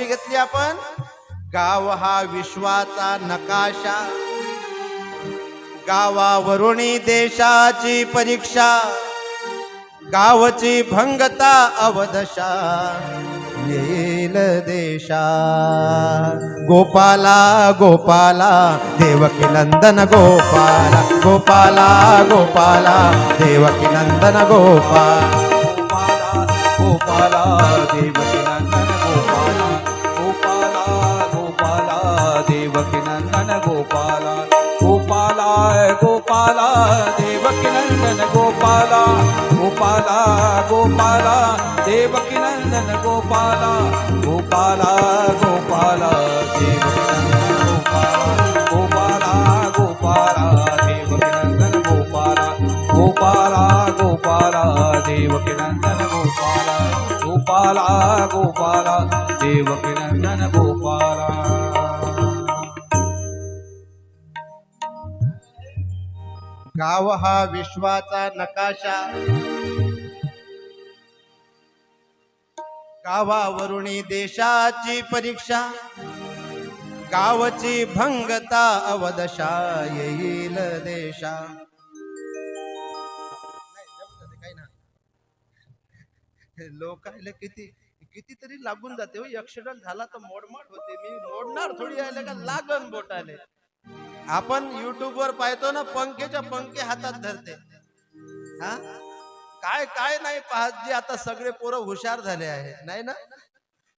टोपी घेतली आपण. गाव हा विश्वाचा नकाशा. गावावरुणी देशाची परीक्षा. गावची भंगता अवदशा. येईल देशा. गोपाला गोपाला देवकी नंदन गोपाला. गोपाला गोपाला देवकी नंदन गोपाल. गोपाला गोपाला गोपाला देव गोपाला गोपाला गोपाला देवकी नंदन गोपाला गोपाला गोपाला देव किनंदन गोपाला गोपाला गोपाला देव किनंदन गोपाला. गाव हा विश्वाचा नकाशा. गावावरुणी देशाची परीक्षा गावची भंगता अवदशा येईल देशा. लोक किती कितीतरी लागून जाते हो. ऍक्सिडेंट झाला तर मोडमाड होते. मी मोडणार थोडी आले का लागन बोटाले. आपण युट्यूब वर पाहतो ना पंखेच्या पंखे हातात धरते. हा? काय काय नाही पाहत जे आता सगळे पोरं हुशार झाले आहे नाही ना?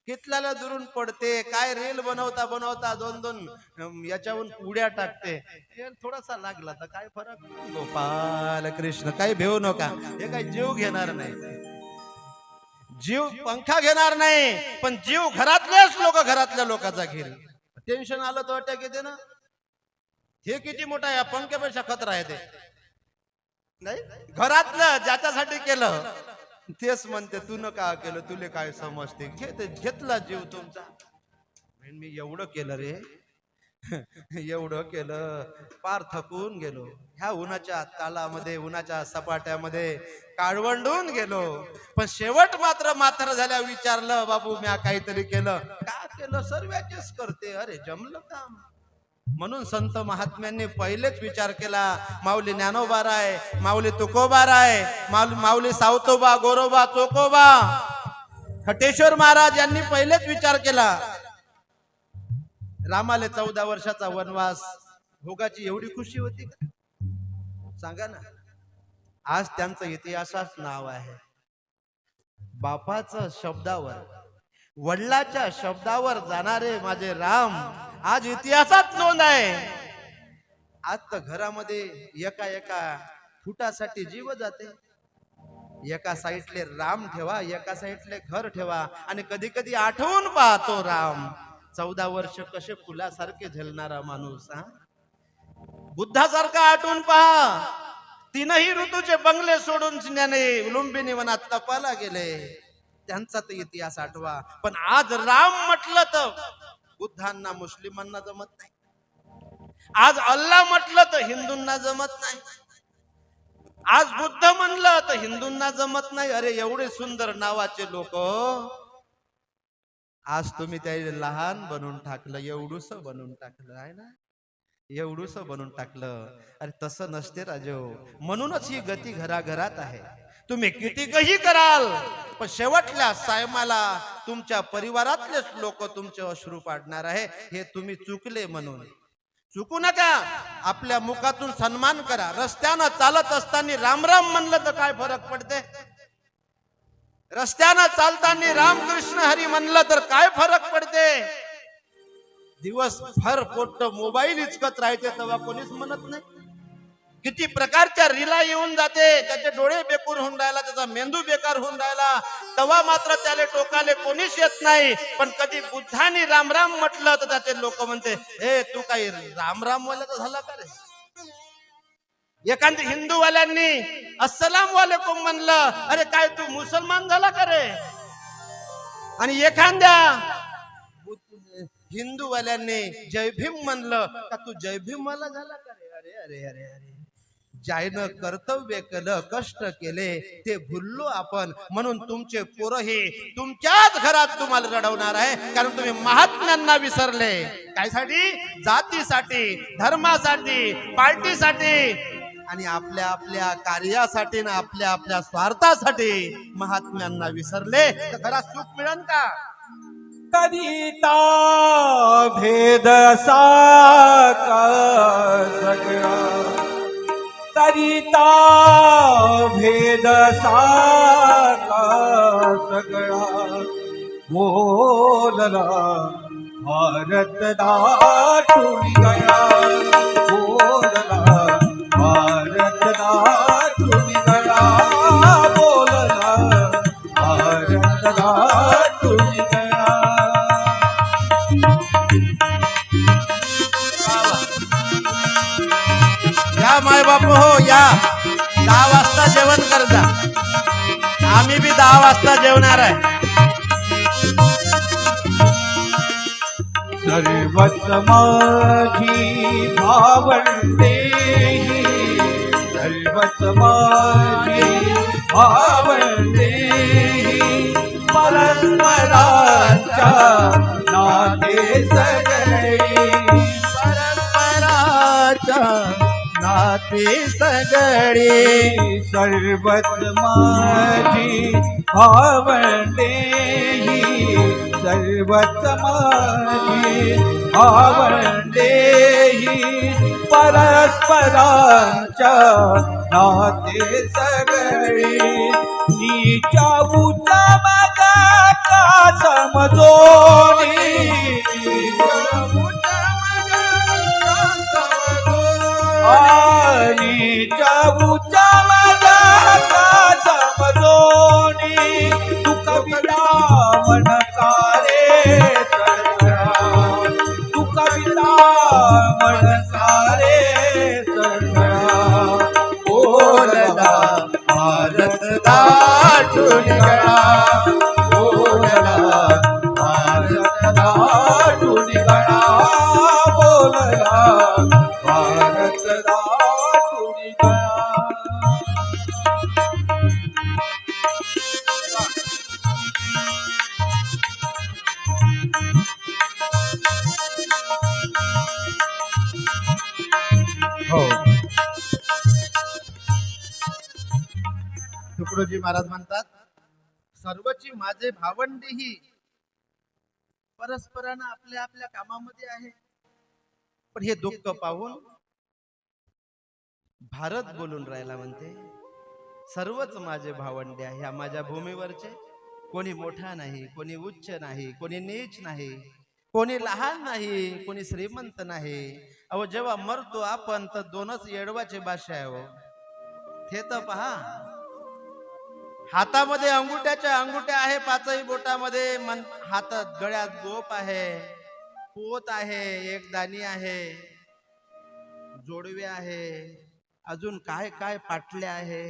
कितल्याला दुरून पडते काय रील बनवता बनवता दोन दोन याच्याहून उड्या टाकते. थोडासा लागला तर काय फरक? गोपाल कृष्ण काही भेऊ नका. हे काही जीव घेणार नाही. जीव पंखा घेणार नाही पण जीव घरातलेच लोक घरातल्या लोकांचा घेईल. टेन्शन आलं तर वाटत घेते ना हे किती मोठा आहे या पंख्यापेक्षा खतरा आहे ते. नाही घरातलं ज्याच्यासाठी केलं. तेच म्हणते तू न का केलं तुले काय समजते? घे घेतला जीव तुमचा. मी एवढं केलं रे. एवढं केलं. पार थकून गेलो. ह्या उन्हाच्या तालामध्ये उन्हाच्या सपाट्यामध्ये काळवंडून गेलो. पण शेवट मात्र मात्र झाल्या विचारलं बाबू म्या काहीतरी केलं. का केलं? सर्वांचेच करते. अरे जमलं काम. म्हणून संत महात्म्यांनी पहिलेच विचार केला माऊली ज्ञानोबाराय माऊली तुकोबार आहे माऊली सावतोबा गोरोबा चोकोबा खटेश्वर महाराज यांनी पहिलेच विचार केला. रामाले चौदा वर्षाचा वनवास भोगाची एवढी खुशी होती का? सांगा ना. आज त्यांचं इतिहासाच नाव आहे. बापाचं शब्दावर वडिलाच्या शब्दावर जाणारे माझे राम आज इतिहासात नोंद आहे. आज तर घरामध्ये एका एका फुटासाठी जीव जाते. एका साईडले राम ठेवा एका साईडले घर ठेवा आणि कधी कधी आठवून पाहतो राम. चौदा वर्ष कसे फुलासारखे झेलणारा माणूस हा? बुद्धासारखा आठवून पहा. तीनही ऋतूचे बंगले सोडून सिन्याने लुंबिनी वनात तपाला गेले. त्यांचा तर इतिहास आठवा. पण आज राम म्हटलं तर बुद्धांना मुस्लिमांना जमत नाही. आज अल्लाह म्हटलं तर हिंदूंना जमत नाही. आज बुद्ध म्हणलं तर हिंदूंना जमत नाही. अरे एवढे सुंदर नावाचे लोक आज तुम्ही त्या लहान बनवून टाकलं एवढूस बनवून टाकलं आहे ना? एवढूस बनवून टाकलं. अरे तसं नसते राजो हो. म्हणूनच ही गती घराघरात आहे. तुम्ही कितीकही कराल पण शेवटल्या सायमाला तुमच्या परिवारातलेच लोक तुमचे अश्रू पाडणार आहे हे तुम्ही चुकले म्हणून. चुकू नका. आपल्या मुखातून सन्मान करा. रस्त्यानं चालत असताना राम राम म्हणलं तर काय फरक पडते? रस्त्यानं चालताना रामकृष्ण हरी म्हणलं तर काय फरक पडते? दिवस भर पोट मोबाईल इचकत राहते तेव्हा कोणीच म्हणत नाही. किती प्रकारच्या रिला येऊन जाते. त्याचे डोळे बेकूर होऊन राहिला त्याचा मेंदू बेकार होऊन राहिला. तेव्हा मात्र त्याला टोकाले कोणीच येत नाही. पण कधी बुद्धाने राम राम म्हटलं तर त्याचे लोक म्हणते हे तू काही राम राम तर झाला का रे? एखाद्या हिंदूवाल्यांनी अस्सलाम वालेकुम म्हणलं अरे काय तू मुसलमान झाला का रे? आणि एखाद्या हिंदूवाल्यांनी जय भीम म्हणलं का तू जय भीम वाला झाला का रे? अरे अरे अरे अरे ज्यानं कर्तव्य केलं कष्ट केले ते भुललो आपण. म्हणून तुमचे पोरं हे तुमच्याच घरात तुम्हाला रडवणार आहे. कारण तुम्ही महात्म्यांना विसरले. कायसाठी जातीसाठी धर्मासाठी पार्टीसाठी आणि आपल्या आपल्या कार्यासाठी ना आपल्या आपल्या स्वार्थासाठी महात्म्यांना विसरले. तर घरात सुख मिळन का? करिता भेद सा करिता भेद साका सगळा. बोलला भारत दाटून गया. बोलला भारत दाट बापू हो या. दहा वाजता जेवण कर आम्ही बी दहा वाजता जेवणार आहे. सर्वच माझी भावंडे सर्वच माझी भावंडे नाते सगळी सर्वत माझी भावंडे सर्वत माझी भावंडे परस्परांच्या नाते सगळी तिच्या उचा मगा का समजोनी। आणि चाबूचा माझे भावंडेही परस्परांना आपल्या आपल्या कामामध्ये आहे. पण हे दुःख पाहून भारत बोलून राहिला म्हणते सर्वच माझे भावंडे आहे ह्या माझ्या भूमीवरचे. कोणी मोठा नाही कोणी उच्च नाही कोणी नीच नाही कोणी लहान नाही कोणी श्रीमंत नाही. अहो जेव्हा मरतो आपण तर दोनच येडवाचे भाषा आहे हो. ते तर पहा हातामध्ये अंगुठ्याच्या अंगुठ्या आहे पाचही बोटामध्ये मन हातात गळ्यात गोप आहे पोत आहे एक दाणी आहे जोडवे आहे अजून काय काय पाटले आहे?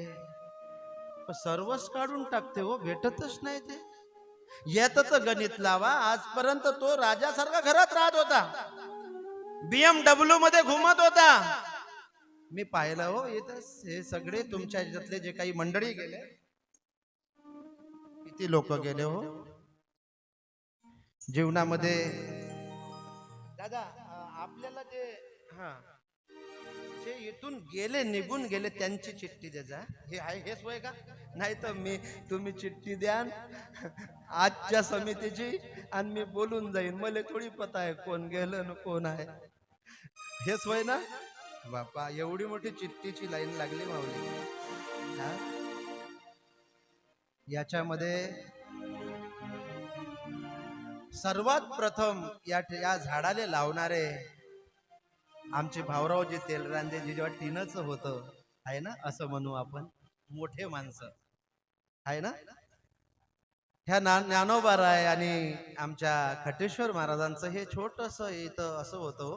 सर्वच काढून टाकते हो भेटतच नाही ते. येत तर गणित लावा आजपर्यंत तो राजासारखा घरात राहत होता. बीएमडब्ल्यू मध्ये घुमत होता. मी पाहिलं हो येतच हे सगळे तुमच्या ह्याच्यातले जे काही मंडळी गेले किती लोक गेले हो? जीवनामध्ये दादा आपल्याला जे हा जे इथून गेले निघून गेले त्यांची चिठ्ठी देजा हे आहे हेच वय का? नाही तर मी तुम्ही चिठ्ठी द्यान आजच्या समितीची आणि मी बोलून जाईन. मला थोडी पता आहे कोण गेलं ना कोण आहे. हेच वय ना? बापा एवढी मोठी चिठ्ठीची लाईन लागली माऊली. हा? याच्यामध्ये सर्वात प्रथम या या झाडाले लावणारे आमचे भाऊरावजी तेलरांदे जे जेव्हा टिनच होतं आहे ना? असं म्हणू आपण. मोठे माणसं. आहे ना? ह्या ना ज्ञानोबा राय आणि आमच्या खटेश्वर महाराजांचं हे छोटस इथं असं होतं हो.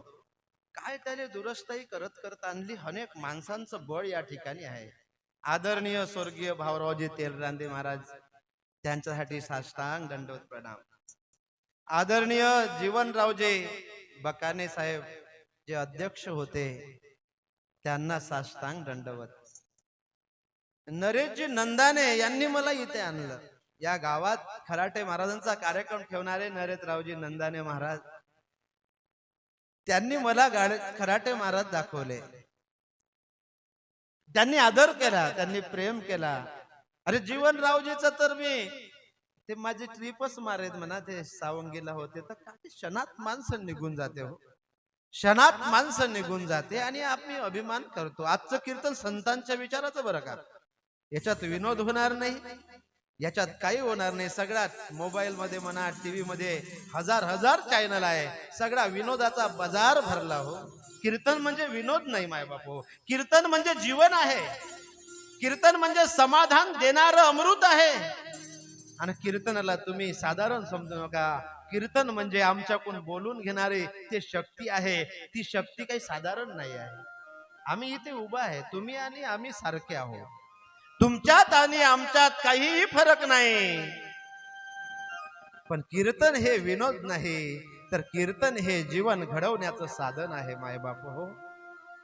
काय त्याने दुरस्ताई करत करत आणली? अनेक माणसांचं बळ या ठिकाणी आहे. आदरणीय स्वर्गीय भाऊरावजी तेलरांदे महाराज त्यांच्यासाठी साष्टांग दंडवत प्रणाम. आदरणीय जीवनरावजे बकाने साहेब जे अध्यक्ष होते त्यांना साष्टांग दंडवत. नरेशजी नंदाने यांनी मला इथे आणलं. या गावात खराटे महाराजांचा कार्यक्रम ठेवणारे नरेशरावजी नंदाने महाराज त्यांनी मला खराटे महाराज दाखवले. त्यांनी आदर केला त्यांनी प्रेम केला. अरे जीवनरावजीचा तर मी ते माझे ट्रिपच मारेत म्हणा ते सावंगीला होते. तर काही क्षणात माणसं निघून जाते हो. क्षणात माणसं निघून जाते आणि आम्ही अभिमान करतो. आजचं कीर्तन संतांच्या विचाराचं बरं का? याच्यात विनोद होणार नाही. याच्यात काही होणार नाही. सगळ्यात मोबाईल मध्ये म्हणा टीव्ही मध्ये हजार हजार चॅनल आहे. सगळा विनोदाचा बाजार भरला हो. कीर्तन म्हणजे विनोद नाही माय बापू. कीर्तन म्हणजे जीवन आहे. कीर्तन म्हणजे समाधान देणारं अमृत आहे. आणि कीर्तनाला तुम्ही साधारण समजू नका. कीर्तन म्हणजे आमच्याकडून बोलून घेणारे ते शक्ती आहे ती शक्ती काही साधारण नाही आहे. आम्ही इथे उभा आहे. तुम्ही आणि आम्ही सारखे आहोत. तुमच्यात आणि आमच्यात काहीही फरक नाही. पण कीर्तन हे विनोद नाही. तर कीर्तन हे जीवन घडवण्याचं साधन आहे माय बाप हो.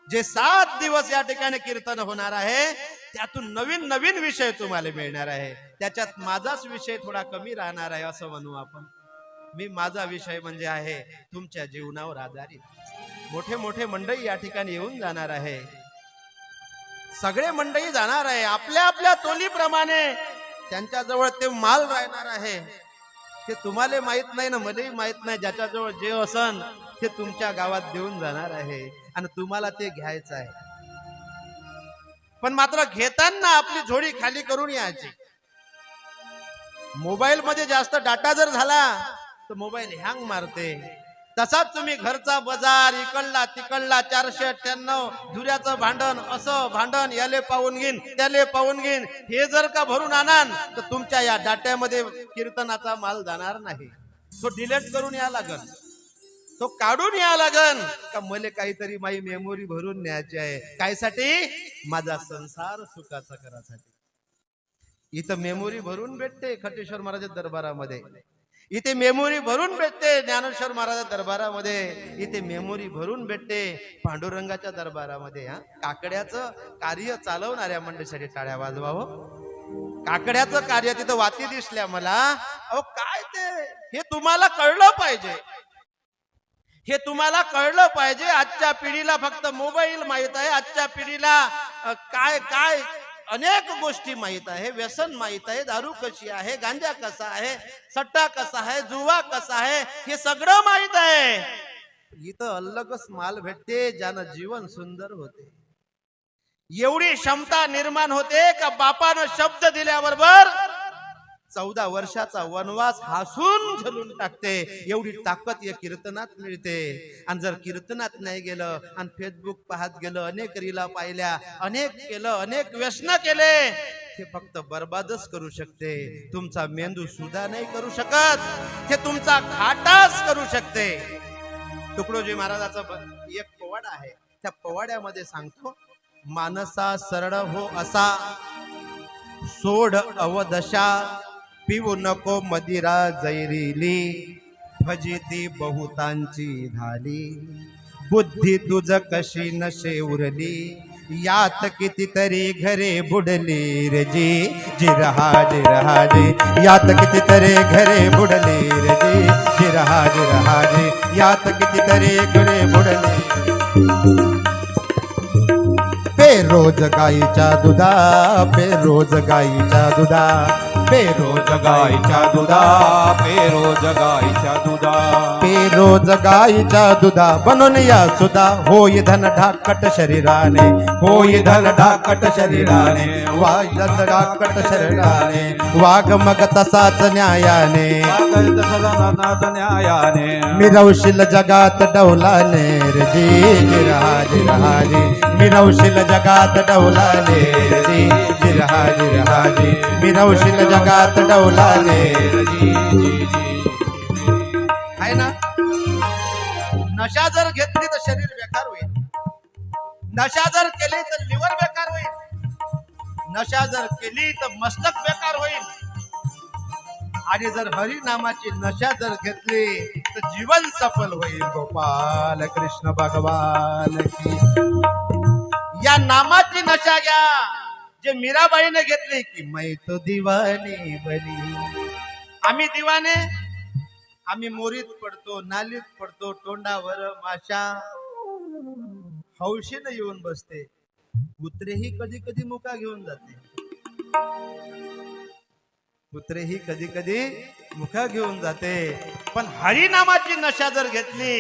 जे सात दिवस या ठिकाणी कीर्तन होणार आहे त्यातून नवीन नवीन विषय तुम्हाला मिळणार आहे. त्याच्यात माझाच विषय थोडा कमी राहणार आहे असं म्हणू आपण. मी माझा विषय म्हणजे आहे तुमच्या जीवनावर आधारित. मोठे मोठे मंडळी या ठिकाणी येऊन जाणार आहे. सगळे मंडळी जाणार आहे आपल्या आपल्या तोलीप्रमाणे त्यांच्याजवळ ते माल राहणार आहे. ते तुम्हाला माहीत नाही ना मलाही माहीत नाही ज्याच्याजवळ जे असन ते तुमच्या गावात देऊन जाणार आहे आणि तुम्हाला ते घ्यायचं आहे. पण मात्र घेताना आपली झोडी खाली करून यायची. मोबाईल मध्ये जास्त डाटा जर झाला तर मोबाईल हँग मारते. तसाच तुम्ही घरचा बाजार इकडला तिकडला चारशे अठ्ठ्याण्णव धुऱ्याचं भांडण असं भांडण याले पाहून घेईन त्याले पाहून घेईन हे जर का भरून आणान तर तुमच्या या डाट्यामध्ये कीर्तनाचा माल जाणार नाही. तो डिलीट करून या लागल तो काढून या लागन. का मले काहीतरी माझी मेमोरी भरून न्यायची आहे. कायसाठी? माझा संसार सुखाचा करासाठी. इथं मेमोरी भरून भेटते खटेश्वर महाराज दरबारामध्ये. इथे मेमोरी भरून भेटते ज्ञानेश्वर महाराज दरबारामध्ये. इथे मेमोरी भरून भेटते पांडुरंगाच्या दरबारामध्ये हा. काकड्याचं कार्य चालवणाऱ्या मंडळीसाठी टाळ्या वाजवावं हो. काकड्याचं कार्य तिथं वाती दिसल्या मला. अहो काय ते? हे तुम्हाला कळलं पाहिजे. हे तुम्हाला कळलं पाहिजे. आजच्या पिढीला फक्त मोबाईल माहीत आहे. आजच्या पिढीला काय काय अनेक गोष्टी माहीत आहे. व्यसन माहीत आहे. दारू कशी आहे? गांजा कसा आहे? सट्टा कसा आहे? जुवा कसा आहे? हे सगळं माहीत आहे. इथं अल्लगच माल भेटते ज्यानं जीवन सुंदर होते. एवढी क्षमता निर्माण होते का बापानं शब्द दिल्याबरोबर चौदा वर्षाचा वनवास हसून झलून टाकते. एवढी ताकद या कीर्तनात मिळते. आणि जर कीर्तनात नाही गेलं आणि फेसबुक पाहत गेलं अनेक रीला पाहिल्या अनेक केलं अनेक व्यसन केले ते फक्त बर्बादच करू शकते. तुमचा मेंदू सुद्धा नाही करू शकत. ते तुमचा खाटाच करू शकते. तुकडोजी महाराजाचा एक पोवाडा आहे. त्या पोवाड्यामध्ये सांगतो मानसा सरळ हो असा सोड अवदशा पिऊ नको मदिरा जैरिली भजिती बहुतांची झाली. बुद्धी तुझ कशी नशे उरली यात कितीतरी घरे बुडली रजी जिरहा जिरहा जी यात कितीतरी घरे बुडली रजी जिरहा जिरहा जी यात कितीतरी घरे बुडली. बेरोज गाईच्या दुधा बेरोज गाईच्या दुधा बेरोज गायच्या दुधा पेरोज गायच्या दुधा. बेरोज गाईच्या दुधा बनून या सुधा. होय धन ढाकट शरीराने होय धन ढाकट शरीराने. वाग ढाकट शरीराने वाघ मग तसाच न्यायाने. न्यायाने. मिरवशील जगात डौलाने रे जी जिरहा जिरहा जी मिरवशील जगात डौलाने रे जी जिरहा जिरहा जगात डौलाने आहे ना? नशा जर घेतली तर शरीर बेकार होईल. नशा जर केली तर लिव्हर बेकार होईल. नशा जर केली तर मस्तक बेकार होईल. आणि जर हरिनामाची नशा जर घेतली तर जीवन सफल होईल. गोपाल कृष्ण भगवान की. या नामाची नशा घ्या. जे मीराबाईने घेतले की मै तो दिवानी बनी. आम्ही दिवाने आम्ही मोरीत पडतो नालीत पडतो तोंडावर माशा. हौशीनं येऊन बसते. कुत्रेही कधी कधी मुका घेऊन जाते. कुत्रे ही कधी कधी मुख घेऊन जाते. पण हरिनामाची नशा जर घेतली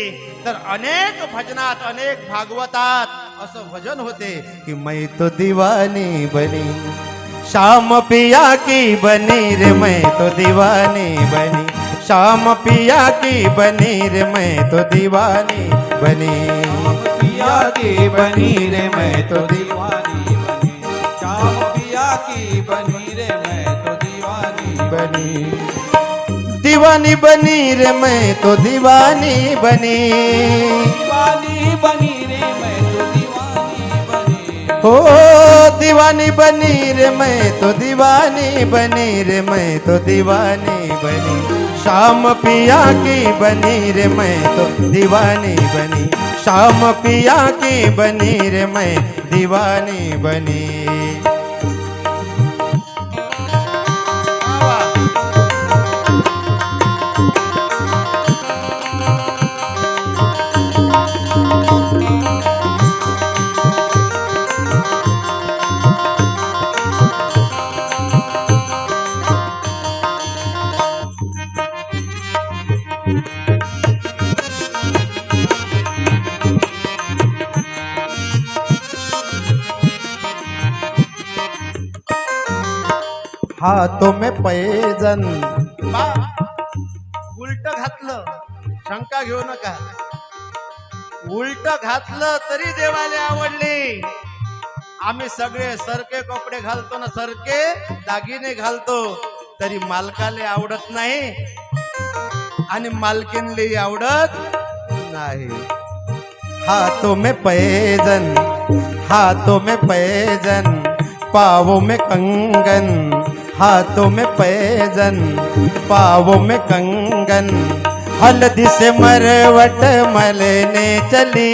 तर अनेक भजनात अनेक भागवतात असं भजन होते की मै तो दिवानी बनी. श्याम पिया की बनी रे मै तो दिवानी बनी. श्याम पिया की बनी रे मै तो दिवानी बनी. पिया की बनी रे मै तो दिवानी बनी. श्याम पिया की बनी बनी। दीवानी बनी रे मैं तो दीवानी बनी। दीवानी बनी रे मैं तो दीवानी बनी। हो दीवानी बनी रे मैं तो दीवानी बनी रे मैं तो दीवानी बनी। शाम पिया की बनी रे मैं तो दीवानी बनी। शाम पिया की बनी रे मैं दीवानी बनी। हाथों में पैजन उलट घातलं. शंका घेऊ नका. उलट घातलं तरी देवाला आवडली. आम्ही सगळे सरके कपडे घालतो ना सरके दागिने घालतो. तरी मालकाले आवडत नाही आणि मालकीनले आवडत नाही. हाथों में पैजन हाथों में पैजन पावों में कंगन. हाथों में पैजन, पावों में कंगन। हल्दी से मरवट मलने चली,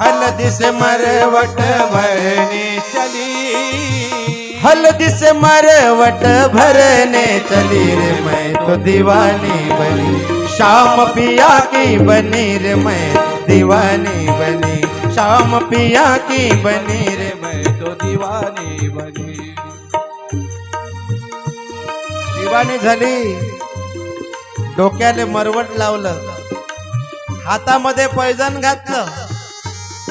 हल्दी से मरवट भरने चली। हल्दी से मरवट भरने चली रे मैं तो दीवानी बनी शाम पिया की बनी रे मैं दीवानी बनी शाम पिया की बनी रे मैं तो दीवानी बनी। दिवाणी झाली. डोक्याले मरवट लावलं. हातामध्ये पैजण घातलं.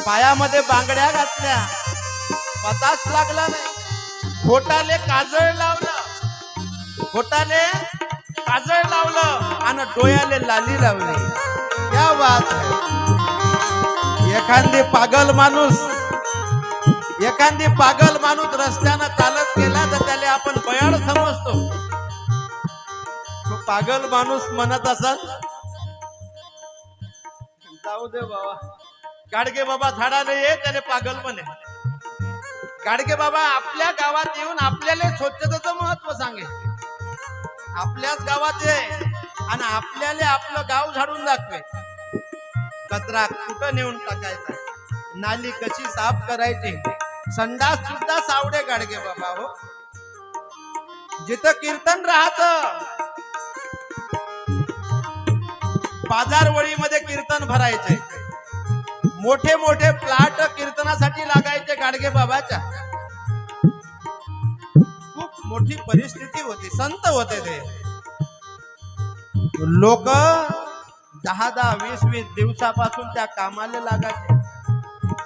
पायामध्ये बांगड्या घातल्या. पताच लागला नाही. खोटाले काजळ लावलं. खोटाले काजळ लावलं आणि डोळ्याले लाली लावली. त्या बात एखादी पागल माणूस एखादी पागल माणूस रस्त्यानं चालत गेला तर त्याला आपण बयाड समजतो. तो पागल माणूस म्हणत असत जाऊ दे बाबा. गाडगे बाबा झाडाला ये त्याने पागल म्हणे. गाडगे बाबा आपल्या गावात येऊन आपल्याला स्वच्छतेचं महत्त्व सांगे आपल्याच गावात ये आणि आपल्याला आपलं गाव झाडून दाखवे कचरा कुठं नेऊन टाकायचा? नाली कशी साफ करायची? संडास सुद्धा सावडे गाडगे बाबा हो. जिथं कीर्तन राहत बाजारवळीमध्ये कीर्तन भरायचे. मोठे मोठे प्लाट कीर्तनासाठी लागायचे गाडगे बाबाच्या. खूप मोठी परिस्थिती होती संत होते ते. लोक दहा दहा वीस वीस दिवसापासून त्या कामाला लागायचे.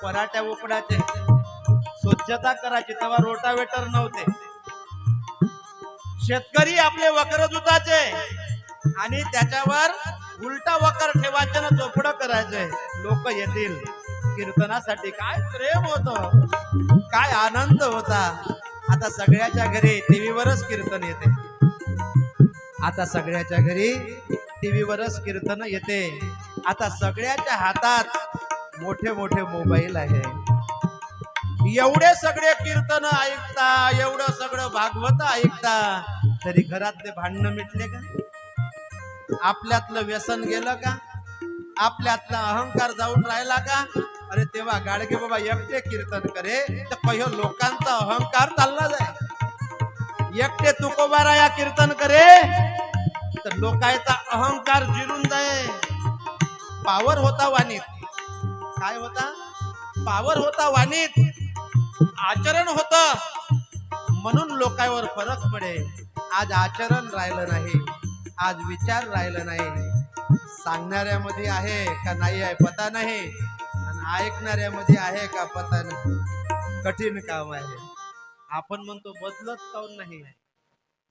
पराठ्या उकडायचे. स्वच्छता करायची तेव्हा रोटावेटर नव्हते. शेतकरी आपले वकर आणि त्याच्यावर उलटा वकर ठेवायचं ना चोपडं करायचे लोक येतील. कीर्तनासाठी काय प्रेम होत. काय आनंद होता. आता सगळ्याच्या घरी टीव्हीवरच कीर्तन येते. आता सगळ्याच्या घरी टीव्हीवरच कीर्तन येते. आता सगळ्याच्या हातात मोठे मोठे मोबाईल आहे. एवढे सगळे कीर्तन ऐकता एवढं सगळं भागवत ऐकता तरी घरातले भांडणं मिटले का आपल्यातलं व्यसन गेलं का? आपल्यातला अहंकार जाऊन राहिला का? अरे तेव्हा गाडगे बाबा एकटे कीर्तन करे तर पहिलं लोकांचा अहंकार चालला जाय. एकटे तुकोबारा या कीर्तन करे तर लोकांचा अहंकार जिरून जाय. पावर होता वाणीत. काय होता? पावर होता वाणीत. आचरण होत. म्हणून लोकांवर फरक पडे आज आचरण राहिलं नाही. आज विचार राहिला नाही. सांगणाऱ्यामध्ये आहे का नाही आहे पता नाही. आणि ऐकणाऱ्यामध्ये आहे का पता नाही. कठीण काम आहे. आपण म्हणतो बदलत काऊन नाही आहे?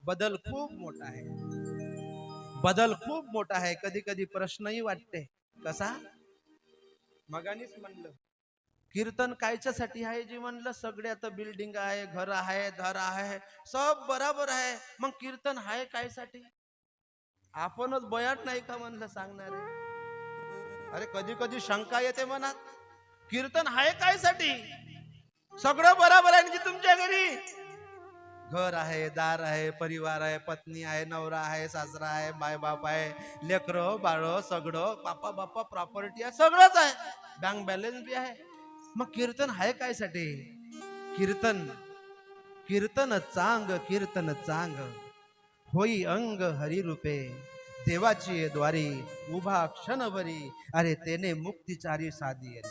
बदल खूप मोठा आहे. बदल खूप मोठा आहे. कधी कधी प्रश्नही वाटते. कसा? मगानीच म्हणलं. कीर्तन कायच्यासाठी आहे जी म्हणलं सगळे आता बिल्डिंग आहे घर आहे घर आहे सब बराबर आहे. मग कीर्तन आहे कायसाठी? आपणच बयाट नाही का म्हणलं सांगणारे? अरे कधी कधी शंका येते मनात. कीर्तन आहे कायसाठी? सगळं बराबर आहे ना जी तुमच्या घरी? घर आहे दार आहे परिवार आहे पत्नी आहे नवरा आहे सासरा आहे मायबाप आहे लेकरं बाळ सगळं बापा बापा प्रॉपर्टी आहे सगळंच आहे. बँक बॅलन्स बी आहे. मग कीर्तन आहे काय साठी कीर्तन. कीर्तन चांग कीर्तन चांग. होई अंग हरिरूपे देवाची द्वारी उभा क्षणभरी. अरे तेने मुक्तिचारी साधी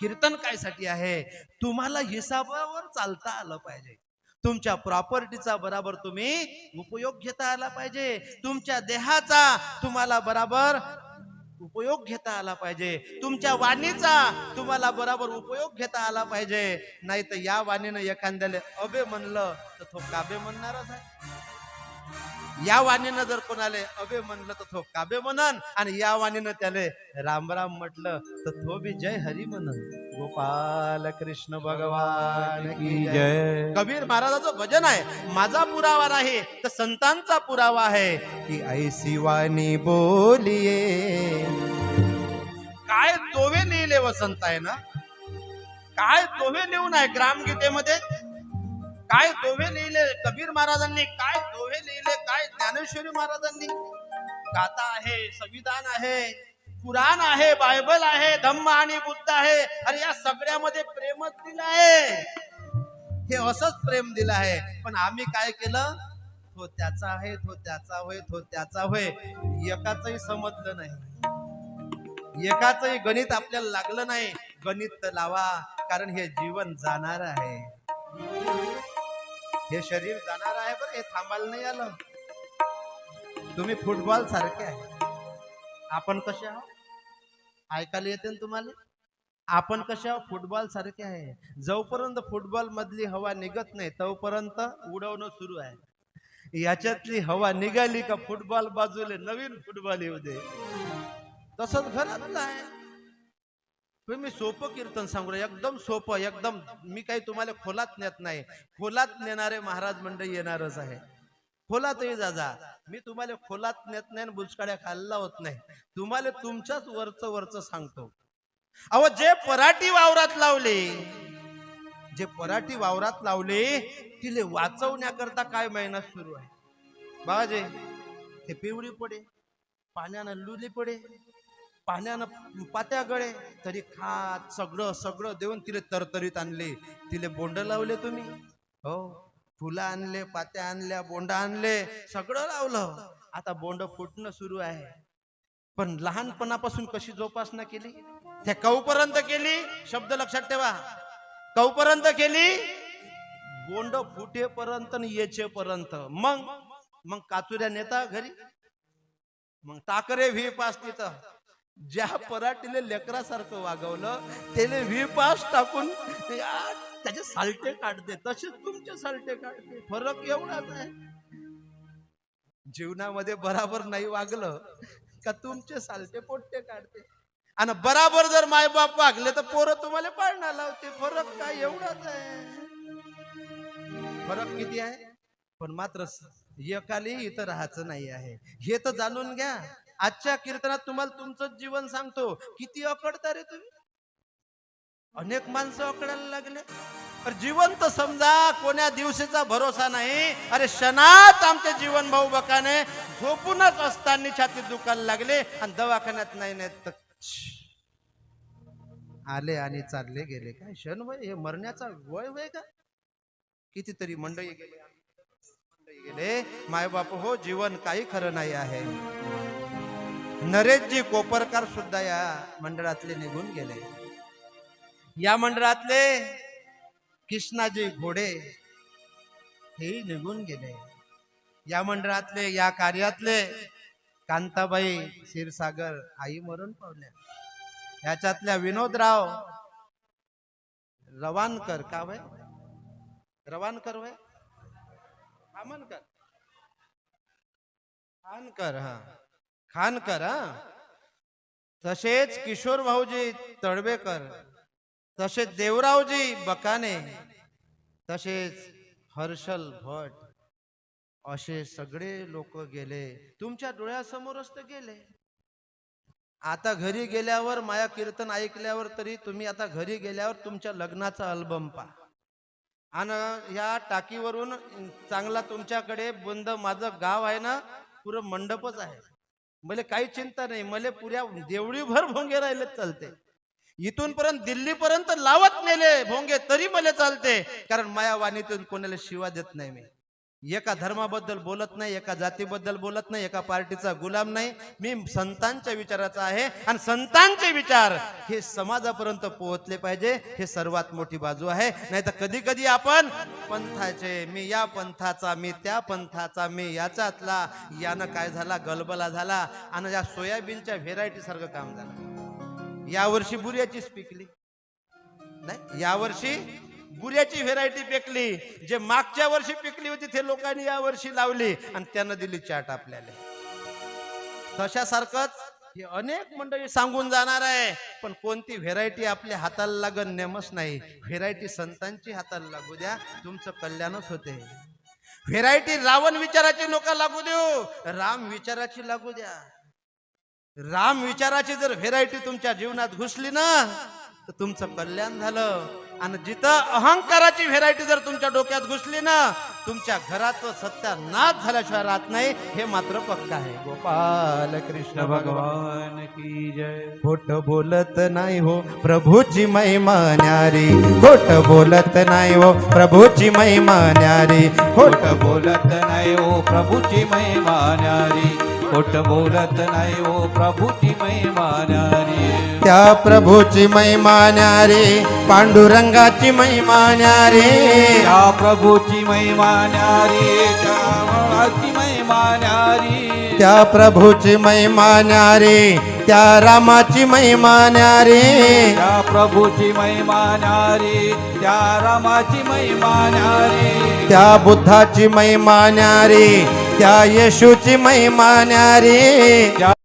कीर्तन काय साठी आहे? तुम्हाला हिसाबावर चालता आलं पाहिजे. तुमच्या प्रॉपर्टीचा बराबर तुम्ही उपयोग घेता आला पाहिजे. तुमच्या देहाचा तुम्हाला बराबर उपयोग घेता आला पाहिजे. तुमच्या वाणीचा तुम्हाला बरोबर उपयोग घेता आला पाहिजे. नाही तर या वाणीनं एखाद्याला अबे म्हणलं तर तो काबे म्हणणारच आहे. या वाणीनं जर कोणाला अबे म्हणलं तर तो काबे म्हणन. आणि या वाणीनं त्याले राम राम म्हटलं तर तो बी जय हरी म्हणन. गोपाल कृष्ण भगवान की जय. कबीर महाराजाचं भजन आहे. माझा पुरावा नाही तर संतांचा पुरावा आहे. की ऐसी वाणी बोलिये. काय दोहे लिहिले वसंत आहे ना? काय दोहे लिहून आहे ग्रामगीतेमध्ये? काय दोहे लिहिले? कबीर महाराजांनी काय दोहे लिहिले? काय ज्ञानेश्वरी महाराजांनी? गाथा आहे संविधान आहे कुराण आहे बायबल आहे धम्म आणि बुद्ध आहे. अरे या सगळ्यामध्ये प्रेमच दिलं आहे. हे असंच प्रेम दिलं आहे. पण आम्ही काय केलं? तो त्याचा आहे तो त्याचा होय तो त्याचा होय. एकाचही समजलं नाही. एकाचही गणित आपल्याला लागलं नाही. गणित लावा कारण हे जीवन जाणार आहे. हे शरीर जाणार आहे बरं हे थांबायला नाही आलं. तुम्ही फुटबॉल सारखे आहे. आपण कसे आहोत? ऐकायला येते ना तुम्हाला? आपण कसे आहोत? फुटबॉल सारखे आहे. जोपर्यंत फुटबॉल मधली हवा निघत नाही तोपर्यंत उडवणं सुरू आहे. याच्यातली हवा निघाली का फुटबॉल बाजूले नवीन फुटबॉल येऊ दे. तसंच घरातलं आहे. तुम्ही सोपं कीर्तन सांगू एकदम सोपं एकदम. मी काही तुम्हाला खोलात नेत नाही. खोलात नेणारे महाराज मंडळी येणारच आहे. खोलातही जाजा मी तुम्हाला खोलात नेत नाही आणि बुचकाड्या खाल्ला होत नाही. तुम्हाला तुमच्याच वरचं वरचं सांगतो. अहो जे पराठी वावरात लावले जे पराठी वावरात लावले तिले वाचवण्याकरता काय मेहनत सुरू आहे? बाबाजी ते पिवळी पडे पाण्यानं लुली पडे पाण्यानं पात्या गळे. तरी खात सगळं सगळं देऊन तिले तरतरीत आणले. तिले बोंड लावले तुम्ही. हो. फुलं आणले पात्या आणल्या बोंड आणले सगळं लावलं. आता बोंड फुटणं सुरू आहे. पण लहानपणापासून कशी जोपासना केली? त्या कौपर्यंत केली? शब्द लक्षात ठेवा. कौपर्यंत केली? बोंड फुटेपर्यंत आणि येचेपर्यंत. मग? मग काचुऱ्या नेता घरी? मग टाकरे व्ही पास तिथं. ज्या पराठीने लेकरासारखं वागवलं त्याने विपास टाकून त्याचे सालटे काढते तसेच तुमचे सालटे काढते. फरक एवढाच आहे. जीवनामध्ये बराबर नाही वागलं का तुमचे सालटे पोट्टे काढते. आणि बराबर जर मायबाप वागले तर पोरं तुम्हाला पाळणा लावते. फरक काय एवढाच आहे. फरक किती आहे? पण मात्र एकाली इथं राहायचं नाही आहे. हे तर जाणून घ्या. आजच्या कीर्तनात तुम्हाला तुमचं जीवन सांगतो. किती अकडता रे तुम्ही? अनेक माणसं अकडायला लागले. तर जीवन तर समजा कोण्या दिवशीचा भरोसा नाही. अरे क्षणात आमचे जीवन भाऊ बकाने झोपूनच असताना छातीत दुखायला लागले आणि दवाखान्यात नाही नेत. तर आले आणि चालले गेले. काय क्षण वय हे मरण्याचा वय वय का? कितीतरी मंडळी गेले. मंडळी गेले. मायबाप हो जीवन काही खरं नाही आहे. नरेशजी कोपरकार सुद्धा या मंडळातले निघून गेले. या मंडळातले कृष्णाजी घोडे हे निघून गेले. या मंडळातले या कार्यातले कांताबाई क्षीरसागर आई मरून पावल्या ह्याच्यातल्या विनोदराव रवानकर का वय? रवानकर वय? आमनकर आनकर हा. खानकर तसेच किशोर भाऊजी तळवेकर तसेच देवरावजी बकाने तसेच हर्षल भट असे सगळे लोक गेले. तुमच्या डोळ्यासमोरच तर गेले. आता घरी गेल्यावर माया कीर्तन ऐकल्यावर तरी तुम्ही आता घरी गेल्यावर तुमच्या लग्नाचा अल्बम पहा. आणि ह्या टाकीवरून चांगला तुमच्याकडे बंद माझं गाव आहे ना पुरं मंडपच आहे. मला काही चिंता नाही मला पुऱ्या देवळीभर भोंगे राहिले चालते. इथून पर्यंत दिल्ली पर्यंत लावत नेले भोंगे तरी मला चालते. कारण माया वाणीतून कोणाला शिवा देत नाही मी. एका धर्माबद्दल बोलत नाही एका जातीबद्दल बोलत नाही एका पार्टीचा गुलाम नाही. मी संतांच्या विचाराचा आहे आणि संतांचे विचार हे समाजापर्यंत पोहोचले पाहिजे हे सर्वात मोठी बाजू आहे. नाही तर कधी कधी आपण पंथाचे मी या पंथाचा मी त्या पंथाचा मी याच्यातला. यानं काय झाला? गलबला झाला. आणि या सोयाबीनच्या व्हेरायटी सारखं काम झालं. यावर्षी बुर्याचीच पिकली. नाही यावर्षी गुऱ्याची व्हेरायटी पिकली जे मागच्या वर्षी पिकली होती ते लोकांनी या वर्षी लावली आणि त्यानं दिली चाट आपल्याला. तशासारखंच हे अनेक मंडळी सांगून जाणार आहे पण कोणती व्हेरायटी आपल्या हाताला लागण नेमच नाही. व्हेरायटी संतांची हाताला लागू द्या तुमचं कल्याणच होते. व्हेरायटी रावण विचाराची नका लागू देऊ राम विचाराची लागू द्या. राम विचाराची जर व्हेरायटी तुमच्या जीवनात घुसली ना तर तुमचं कल्याण झालं. आणि जिथं अहंकाराची व्हेरायटी जर तुमच्या डोक्यात घुसली ना तुमच्या घराचं सत्यानाश झाल्याशिवाय राहत नाही हे मात्र पक्क आहे. गोपाल कृष्ण भगवान की जय. खोट बोलत नाही हो प्रभूची महिमा न्यारी. खोट बोलत नाही हो प्रभूची महिमा न्यारी. खोट बोलत नाही ओ प्रभूची महिमा न्यारी. खोट बोलत नाही ओ प्रभूची महिमा न्यारी. त्या प्रभूची महिमा न्यारी पांडुरंगाची महिमा न्यारी. त्या प्रभूची महिमा न्यारी त्या मुळाची महिमा न्यारी. त्या प्रभूची महिमा न्यारी त्या रामाची महिमा न्यारी. त्या प्रभूची महिमा न्यारी त्या रामाची महिमा न्यारी. त्या बुद्धाची महिमा न्यारी त्या येशूची महिमा न्यारी.